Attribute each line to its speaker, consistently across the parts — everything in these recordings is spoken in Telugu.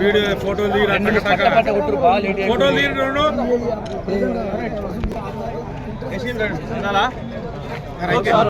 Speaker 1: వీడియో ఫోటోలు తీయడం ఫోటోలు తీయడం అరే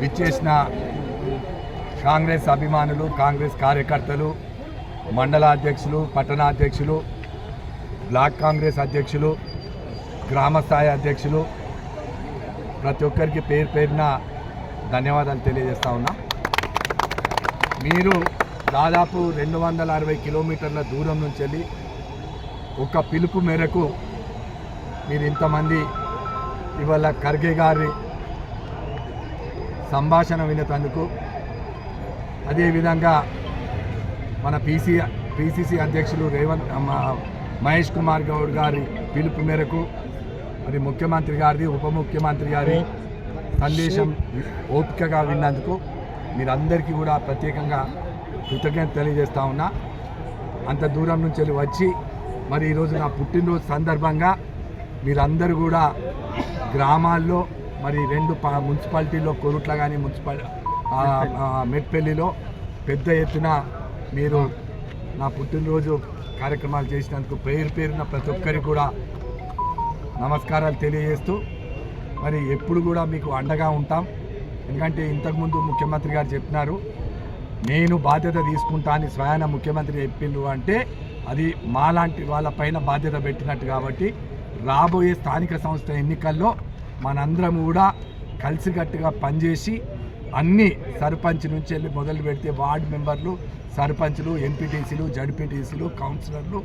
Speaker 2: విచ్చేసిన కాంగ్రెస్ అభిమానులు కాంగ్రెస్ కార్యకర్తలు మండలాధ్యక్షులు పట్టణాధ్యక్షులు బ్లాక్ కాంగ్రెస్ అధ్యక్షులు గ్రామ స్థాయి అధ్యక్షులు ప్రతి ఒక్కరికి పేరు పేరున ధన్యవాదాలు తెలియజేస్తా ఉన్నా. మీరు దాదాపు రెండు వందల అరవై కిలోమీటర్ల దూరం నుంచి వెళ్ళి ఒక పిలుపు మేరకు మీరు ఇంతమంది ఇవాళ ఖర్గే గారి సంభాషణ వినేటందుకు. అదేవిధంగా మన పీసీ పీసీసీ అధ్యక్షులు రేవంత్ మహేష్ కుమార్ గౌడ్ గారి పిలుపు మేరకు మరి ముఖ్యమంత్రి గారిది ఉప ముఖ్యమంత్రి గారి సందేశం ఓపికగా విన్నందుకు మీరందరికీ కూడా ప్రత్యేకంగా కృతజ్ఞత తెలియజేస్తా ఉన్నా. అంత దూరం నుంచి వెళ్ళి వచ్చి మరి ఈరోజు నా పుట్టినరోజు సందర్భంగా మీరందరూ కూడా గ్రామాల్లో మరి రెండు మున్సిపాలిటీలో కొరుట్ల కానీ మున్సిపాలి మెట్పల్లిలో పెద్ద ఎత్తున మీరు నా పుట్టినరోజు కార్యక్రమాలు చేసినందుకు పేరు పేరున ప్రతి ఒక్కరికి కూడా నమస్కారాలు తెలియజేస్తూ మరి ఎప్పుడు కూడా మీకు అండగా ఉంటాం. ఎందుకంటే ఇంతకుముందు ముఖ్యమంత్రి గారు చెప్పినారు నేను బాధ్యత తీసుకుంటా అని స్వయాన ముఖ్యమంత్రి చెప్పిండు అంటే అది మాలాంటి వాళ్ళ పైన బాధ్యత పెట్టినట్టు కాబట్టి రాబోయే స్థానిక సంస్థ ఎన్నికల్లో మనందరం కూడా కలిసికట్టుగా పనిచేసి అన్ని సర్పంచ్ నుంచి వెళ్ళి మొదలు పెడితే వార్డు మెంబర్లు సర్పంచ్లు ఎంపీటీసీలు జడ్పీటీసీలు కౌన్సిలర్లు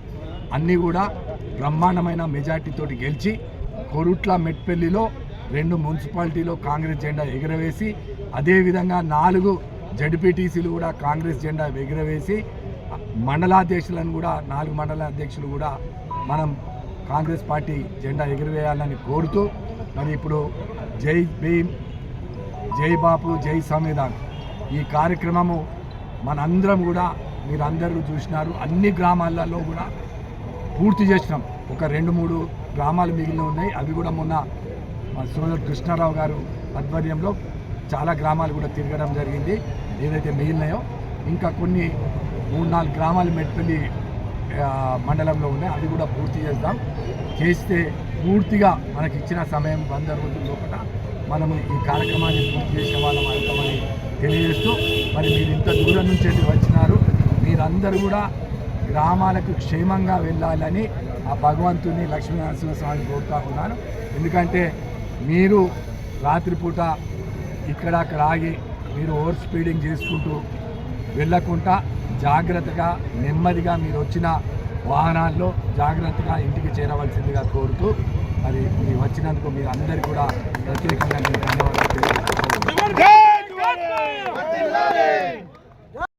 Speaker 2: అన్నీ కూడా బ్రహ్మాండమైన మెజార్టీతోటి గెలిచి కొరుట్ల మెట్పల్లిలో రెండు మున్సిపాలిటీలో కాంగ్రెస్ జెండా ఎగురవేసి అదేవిధంగా నాలుగు జడ్పీటీసీలు కూడా కాంగ్రెస్ జెండా ఎగురవేసి మండలాధ్యక్షులను కూడా నాలుగు మండల అధ్యక్షులు కూడా మనం కాంగ్రెస్ పార్టీ జెండా ఎగురవేయాలని కోరుతూ మరి ఇప్పుడు జై భీమ్ జై బాపు జై సంవిధాన్. ఈ కార్యక్రమము మనందరం కూడా మీరందరూ చూసినారు అన్ని గ్రామాలలో కూడా పూర్తి చేసినాం. ఒక రెండు మూడు గ్రామాలు మిగిలిన ఉన్నాయి. అవి కూడా మొన్న మా సోదరు కృష్ణారావు గారు ఆధ్వర్యంలో చాలా గ్రామాలు కూడా తిరగడం జరిగింది. ఏదైతే మిగిలినాయో ఇంకా కొన్ని మూడు నాలుగు గ్రామాలు మెట్పల్లి మండలంలో ఉన్నాయి. అవి కూడా పూర్తి చేద్దాం. చేస్తే పూర్తిగా మనకి ఇచ్చిన సమయం వంద రోజుల లోపల మనము ఈ కార్యక్రమాన్ని పూర్తి చేసే వాళ్ళం అవుతామని తెలియజేస్తూ మరి మీరు ఇంత దూరం నుంచి ఎదురు వచ్చినారు మీరందరూ కూడా గ్రామాలకు క్షేమంగా వెళ్ళాలని ఆ భగవంతుని లక్ష్మీనరసింహ స్వామిని కోరుతా ఉన్నాను. ఎందుకంటే మీరు రాత్రిపూట ఇక్కడ అక్కడ ఆగి మీరు ఓవర్ స్పీడింగ్ చేసుకుంటూ వెళ్ళకుండా జాగ్రత్తగా నెమ్మదిగా మీరు వచ్చిన వాహనాల్లో జాగ్రత్తగా ఇంటికి చేరవలసిందిగా కోరుతూ మరి మీరు వచ్చినందుకు మీరు అందరికీ కూడా ప్రత్యేకంగా